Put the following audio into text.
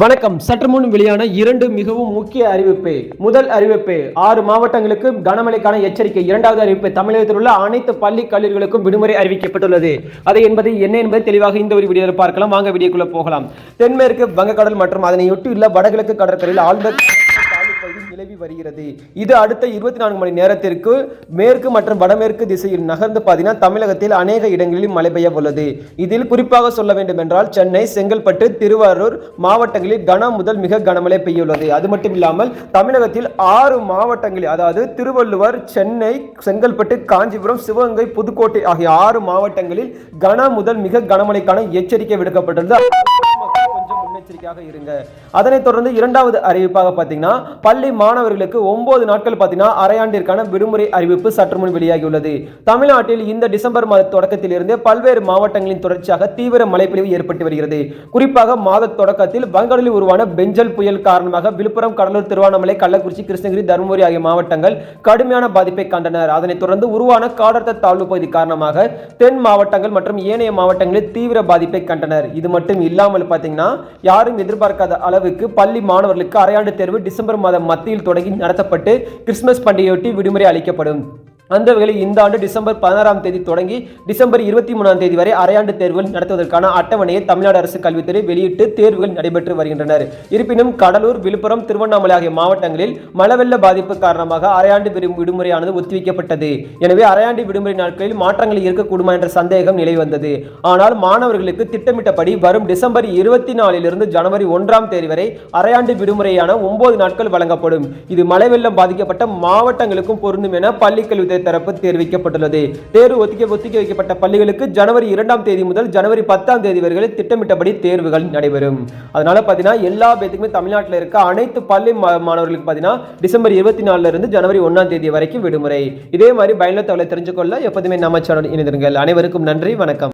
வணக்கம். சற்று முன் வெளியான இரண்டு மிகவும் முக்கிய அறிவிப்பு. முதல் அறிவிப்பு ஆறு மாவட்டங்களுக்கு கனமழைக்கான எச்சரிக்கை. இரண்டாவது அறிவிப்பு தமிழகத்தில் உள்ள அனைத்து பள்ளி கல்லூரிகளுக்கும் விடுமுறை அறிவிக்கப்பட்டுள்ளது. அது என்பது என்ன என்பதை தெளிவாக இந்த ஒரு வீடியோவில் பார்க்கலாம். வாங்க வீடியோக்குள்ள போகலாம். தென்மேற்கு வங்கக்கடல் மற்றும் அதனையொட்டியுள்ள வடகிழக்கு கடற்கரையில் ஆழ்ந்த நிலவி வருகிறது. இது அடுத்த இருபத்தி நான்கு மணி நேரத்திற்கு மேற்கு மற்றும் வடமேற்கு திசையில் நகர்ந்து பார்த்தீங்கன்னா தமிழகத்தில் அநேக இடங்களில் மழை பெய்ய உள்ளது. இதில் குறிப்பாக சொல்ல வேண்டும் என்றால் சென்னை செங்கல்பட்டு திருவாரூர் மாவட்டங்களில் கன முதல் மிக கனமழை பெய்யுள்ளது. அது மட்டும் இல்லாமல் தமிழகத்தில் ஆறு மாவட்டங்களில் அதாவது திருவள்ளுவர் சென்னை செங்கல்பட்டு காஞ்சிபுரம் சிவகங்கை புதுக்கோட்டை ஆகிய ஆறு மாவட்டங்களில் கன முதல் மிக கனமழைக்கான எச்சரிக்கை விடுக்கப்பட்டுள்ளது. கொஞ்சம் முன்னெச்சரிக்கையாக இருங்க. அதனைத் தொடர்ந்து இரண்டாவது அறிவிப்பாக பார்த்தீங்கன்னா பள்ளி மாணவர்களுக்கு ஒன்பது நாட்கள் பார்த்தீங்கன்னா அரையாண்டிற்கான விடுமுறை அறிவிப்பு சற்று முன் வெளியாகியுள்ளது. தமிழ்நாட்டில் இந்த டிசம்பர் மாத தொடக்கத்திலிருந்தே பல்வேறு மாவட்டங்களின் தொடர்ச்சியாக தீவிர மழைப்பொழிவு ஏற்பட்டு வருகிறது. குறிப்பாக மாத தொடக்கத்தில் வங்கடலில் உருவான பெஞ்சல் புயல் காரணமாக விழுப்புரம் கடலூர் திருவண்ணாமலை கள்ளக்குறிச்சி கிருஷ்ணகிரி தருமபுரி ஆகிய மாவட்டங்கள் கடுமையான பாதிப்பை கண்டனர். அதனைத் தொடர்ந்து உருவான காடர்த்த தாழ்வு பகுதி காரணமாக தென் மாவட்டங்கள் மற்றும் ஏனைய மாவட்டங்களில் தீவிர பாதிப்பை கண்டனர். இது மட்டும் இல்லாமல் பார்த்தீங்கன்னா யாரும் எதிர்பார்க்காத அளவுக்கு பள்ளி மாணவர்களுக்கு அரையாண்டு தேர்வு டிசம்பர் மாதம் மத்தியில் தொடங்கி நடத்தப்பட்டு கிறிஸ்துமஸ் பண்டிகையொட்டி விடுமுறை அளிக்கப்படும். அந்த வகையில் இந்த ஆண்டு டிசம்பர் பதினாறாம் தேதி தொடங்கி டிசம்பர் இருபத்தி மூணாம் தேதி வரை அரையாண்டு தேர்வுகள் நடத்துவதற்கான அட்டவணையை தமிழ்நாடு அரசு கல்வித்துறை வெளியிட்டு தேர்வுகள் நடைபெற்று வருகின்றனர். இருப்பினும் கடலூர் விழுப்புரம் திருவண்ணாமலை ஆகிய மாவட்டங்களில் மழவெள்ள பாதிப்பு காரணமாக அரையாண்டு விடுமுறையானது ஒத்திவைக்கப்பட்டது. எனவே அரையாண்டு விடுமுறை நாட்களில் மாற்றங்கள் இருக்கக்கூடுமா என்ற சந்தேகம் நிலை வந்தது. ஆனால் மாணவர்களுக்கு திட்டமிட்டபடி வரும் டிசம்பர் இருபத்தி நாலிலிருந்து ஜனவரி ஒன்றாம் தேதி வரை அரையாண்டு விடுமுறையான ஒன்பது நாட்கள் வழங்கப்படும். இது மழை வெள்ளம் பாதிக்கப்பட்ட மாவட்டங்களுக்கும் பொருந்தும் என பள்ளிக்கல்வித்துறை தரப்பு தெரிவிக்கப்பட்டுள்ளது. தேர்வு ஒத்திக்க ஒத்திக்க வைக்கப்பட்ட பள்ளிகளுக்கு ஜனவரி இரண்டாம் தேதி முதல் ஜனவரி பத்தாம் தேதி வரை திட்டமிட்டபடி தேர்வுகள் நடைபெறும். அதனால பார்த்தீங்கன்னா எல்லா பேத்துக்குமே தமிழ்நாட்டில் இருக்க அனைத்து பள்ளி மா- மாணவர்களுக்கு பார்த்தீங்கன்னா டிசம்பர் இருபத்தி நாலுல இருந்து ஜனவரி ஒன்றாம் தேதி வரைக்கும் விடுமுறை. இதே மாதிரி பயனுள்ள தகவலை தெரிஞ்சுக்கொள்ள எப்போதுமே நம்ம சேனல் இணைந்திருங்கள். அனைவருக்கும் நன்றி வணக்கம்.